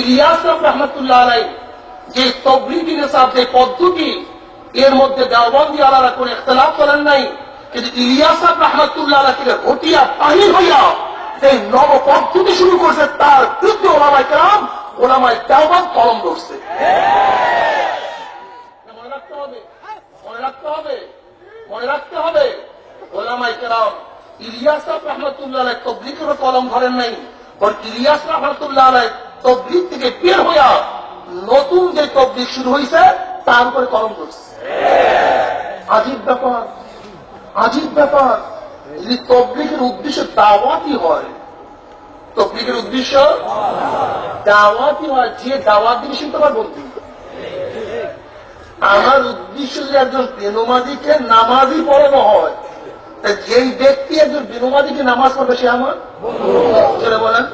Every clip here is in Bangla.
ইলিয়াস রহমতুল্লাহ আলাই যে তবলিগি নেশাব যে পদ্ধতি, এর মধ্যে দেওবন্দি আলাদা করে ইখতলাফ করেন নাই, কিন্তু ইলিয়াস রহমতুল্লাহ আলাকে হটিয়া বাহির হইয়া যে নব পদ্ধতি শুরু করছে, তার বিরুদ্ধে ওলামাই কালাম ওলামাই দেওবন্দ কলম ধরছে। মনে রাখতে হবে, মনে রাখতে হবে, মনে রাখতে হবে ওলামাই কেরাম, ইলিয়াস রহমতুল্লাহ তবলিকের কলম ধরেন নাই ইলিয়াস রহমতুল্লাহ আলাই তবলিক থেকে বের হইয়া নতুন যে তবলিক শুরু হয়েছে তার উপরে কলম ধরছে। আজীব ব্যাপার আজীব ব্যাপার। যদি তবলিকের উদ্দেশ্য দাওয়াতই হয় তবলিকের উদ্দেশ্য দাওয়াতই হয়, যে দাওয়াত দিবে সে তোমার বন্ধু। আমার উদ্দেশ্য যে একজন বেনমাজিকে নামাজই পড়ানো হয় যেই ব্যক্তি একজন বেনমাজিকে নামাজ পড়বে, সে আমার? বলেন।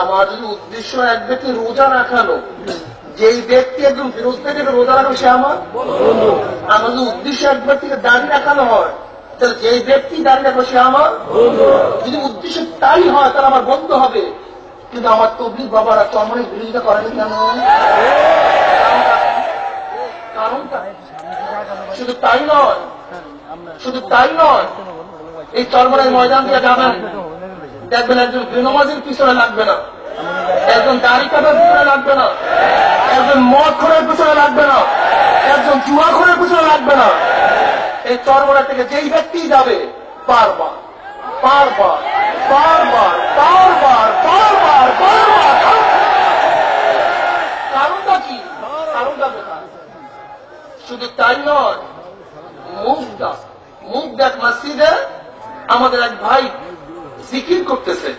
আমার যদি উদ্দেশ্য এক ব্যক্তি রোজা রাখানো যেই ব্যক্তি একজন বিরোধীকে রোজা রাখবে সে আমার? আমার যদি উদ্দেশ্য এক ব্যক্তিকে দাঁড়িয়ে রাখানো হয়, তাহলে যেই ব্যক্তি দাঁড়িয়ে রাখবে সে আমার? যদি উদ্দেশ্য তাই হয়, তাহলে আমার বন্ধ হবে। কিন্তু আমার তবলিক বাবারা চরমনের বিরোধিতা করেন কেন? কারণটা শুধু তাই নয় শুধু তাই নয়, এই চরমনের ময়দান দিয়ে যাবেন দেখবেন একজন বেনমাজের পিছনে লাগবে না, একজন দাড়ি কাটার পিছনে লাগবে না, একজন মদ খোরের পিছনে লাগবে না, একজন জুয়া খোরের পিছনে লাগবে না। এই চরমনা থেকে যেই ব্যক্তি যাবে, বারবার বারবার বারবার বারবার বারবার বারবার কারণটা কি? কারণটা শুধু তাই নয় মসজিদে আমাদের এক ভাই জিকির করতেছে।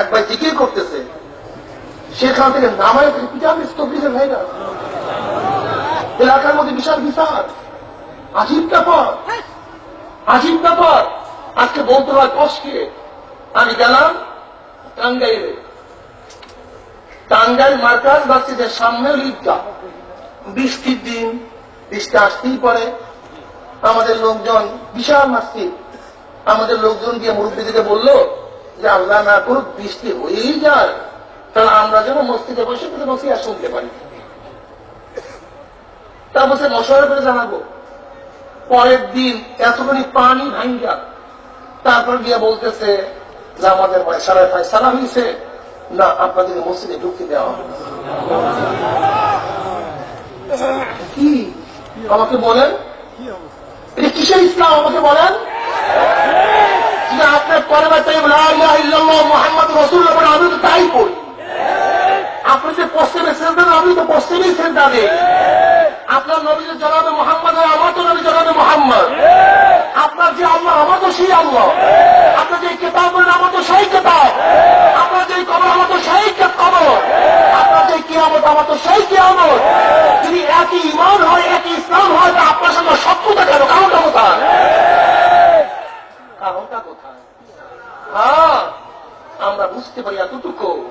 এক ভাই জিকির করতেছে। সেখান থেকে নামায় পিটাবে স্তব্ধের ভাইরা। এলাকার মধ্যে বিশাল বিশাল আজীব ব্যাপার আজীব ব্যাপার আজকে বলতে হয় কষ্টে। আমি গেলাম টাঙ্গাইলে। টাঙ্গাইল মার্কাজ মসজিদের সামনে লিপটা বৃষ্টির দিন বৃষ্টি আসতেই পারে। আমাদের লোকজন, বিশাল মসজিদ। আমাদের লোকজন গিয়ে মুরব্বীদেরকে বলল যে, আল্লাহ না করুক, বৃষ্টি হয়েই যায় তাহলে আমরা যেন মসজিদে বসে কিছু নসিয়া শুনতে পারি। তা বলছে মশার করে জানাব, পরের দিন এতখানি পানি ভাঙ্গা। তারপর গিয়ে বলতেছে, যে আমাদের সারায় ফায়সালা হয়েছে। না, আপনাদের মসজিদে ঢুকতে দেওয়া হবে না। কি আমাকে বলেন? এটা কিসের ইসলাম আমাকে বলেন? আপনার পরে তাই মোহাম্মদ আমি তো তাই করি আপনি যে পশ্চিমে সেন্টার আমি তো পশ্চিমেই সেন্টারে আপনার নবীর জনাবে মোহাম্মদ আমার তো নবী জনাবে মোহাম্মদ। আপনার যে আল্লাহ, আমার তো সেই আল্লাহ। আপনার যে কেতাব বলেন, আমার তো সেই কেতাব। আপনার যে কবর আমার তো সেই কবর আপনার যে কিয়ামত আমার তো সেই কিয়ামত যদি একই ইমান হয় একই ইসলাম হয় তা আপনার সঙ্গে শত্রুতা কেন কারণটা কোথায় কারণটা কোথায় আমরা বুঝতে পারি এতটুকু।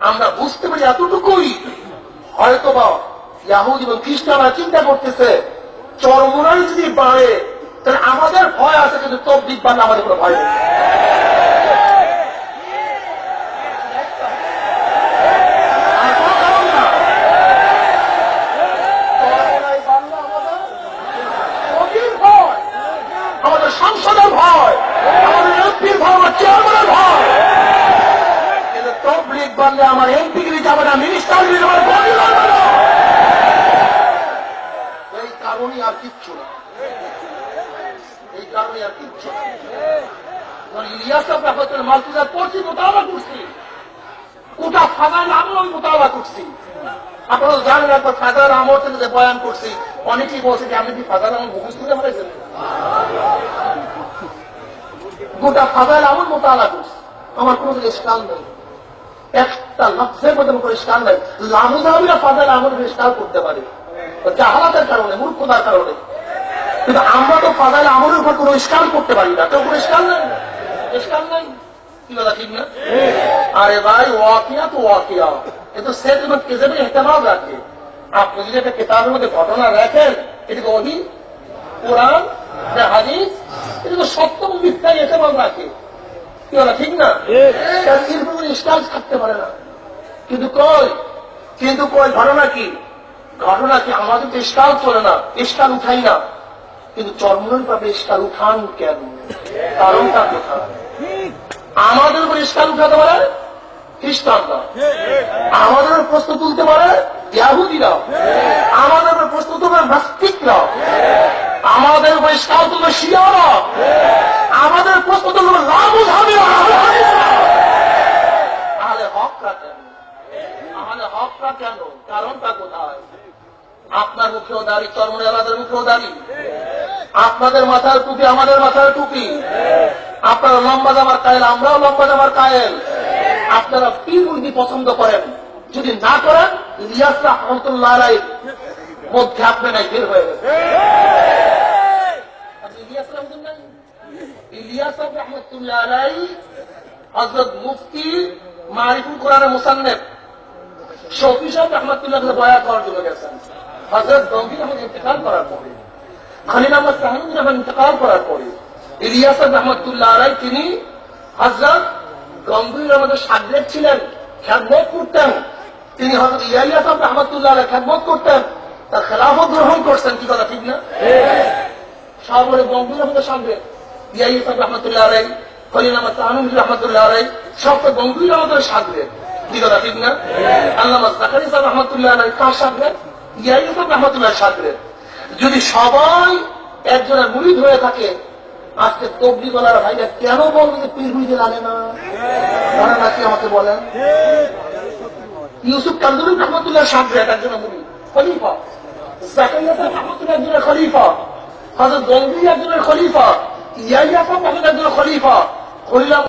আমরা বুঝতে পারি এতটুকুই। হয়তো বা ইয়াহুদ এবং খ্রিস্টানরা চিন্তা করতেছে, চরমোনাই যদি বাড়ে, তাহলে আমাদের ভয় আছে, কিন্তু তবদিক বাড়লে আমাদের কোনো ভয় নেই। সংসদের ভয়। আমাদের আমার আমার। এই কারণই আর কিচ্ছু এই কারণে আর কিচ্ছু না। ইলিয়াস ব্যাপারের মালকুজা পড়ছি মোতালা করছি। ওটা ফাদার আমল আমি করছি। আপনারা জানেন একবার ফাদার আমল থেকে যে বয়ান করছি। অনেকেই বলছে যে আমি কি ফাদার আমল মুখস্থ করে গোটা ফাদার আমল মোতালা করছি। আমার কোনো স্কাল নেই। একটা লক্ষ্যের মধ্যে কোনো স্কাল নেই। লামুদাবিরা ফাদার আমল স্কাল করতে পারে। জাহালাতের কারণে, মূর্খতার কারণে। কিন্তু আমরা তো ফাদার আমলের উপর কোনো স্কাল করতে পারি না। কেউ কোনো স্কাল নেই। স্কাল নেই আরে ভাই, ওয়াকিয়া তো ওয়াকিয়া। এ তো সে তোমার কেসে এহতেমাম রাখে আপনি যদি একটা কেতাবের মধ্যে ঘটনা রাখেন এটাকে অহি কোরআন যে হাদিস? এটা তো সত্য মিথ্যায় এহতেমাম রাখে। কি বলা ঠিক না? কারণ এরকম স্টাইল থাকতে পারে না। কিন্তু কই? কিন্তু কই ঘটনা কি? ঘটনা কি? আমাদের তো স্টাইল চলে না স্টাইল উঠাই না। কিন্তু চরমনের পাবে স্টাইল উঠান কেন? কারণটা কোথায়? আমাদের উপর স্টাইল উঠাতে পারে খ্রিস্টানরা আমাদের উপর প্রশ্ন তুলতে পারে ইয়াহুদিরা আমাদের উপর প্রশ্ন তুলতে পারে নাস্তিকরা আমাদের উপর তুলবে শিয়ারা আমাদের প্রশ্ন তাহলে হকরা কেন তাহলে আপনার মুখেও দাড়ি আপনাদের মাথার টুপি আমাদের মাথার টুপি। আপনারা লম্বা জামার কায়েল, আমরাও লম্বা জামার কায়েল। আপনারা কি মুরগি পছন্দ করেন। যদি না করেন ইলিয়াস রহমতুল্লাহ আলাইহির মধ্যে আপনি নাই বের হয়ে গেছে ইলিয়াস রহমতুল্লাহ ইলিয়াস রহমতুল্লাহ আলাই হজরত মুফতি মারিফুল কোরআনের মুসান্নেফ। শফি সাহেব রহমতুল্লাহ বয়া করার জন্য গেছেন। হজরত গম্ভীর আহমদ ইন্তেকাল করার পরে খালিদ আহমদ সাহানুদ্দিন রহমান ইন্তেকাল করার পরে ইলিয়াস রহমতুল্লাহ আলাই তিনি হজরত গম্ভীর আমাদের সাগরেদ ছিলেন খ্যাতমত করতেন। তিনি হজরত ইয়াইয়াস রহমতুল্লাহ আলাই খ্যাতমত করতেন। তার খেলাফত গ্রহণ করছেন কি কথা ঠিক না? সর্বরে গম্ভীর আমাদের সামনে ইয়াইয়াস রহমতুল্লাহ আলাই সাহেব যদি সবাই একজনের মুড়িদ হয়ে থাকে, আজকে তবলি বলার ভাইরা কেন বলবে যে পীর বুঝতে লাগে না? নাকি আমাকে বলেন? ইউসুফ কান্দুরি রহমতুল্লাহ সাগরে একজন মুড়ি খলিফা। জাকারিয়া সাহেব রহমতুল্লাহ একজনের খলিফা। হজরত গঙ্গি একজনের খলিফা। ইয়াইয়া সাহেব একজনের খলিফা খলিলা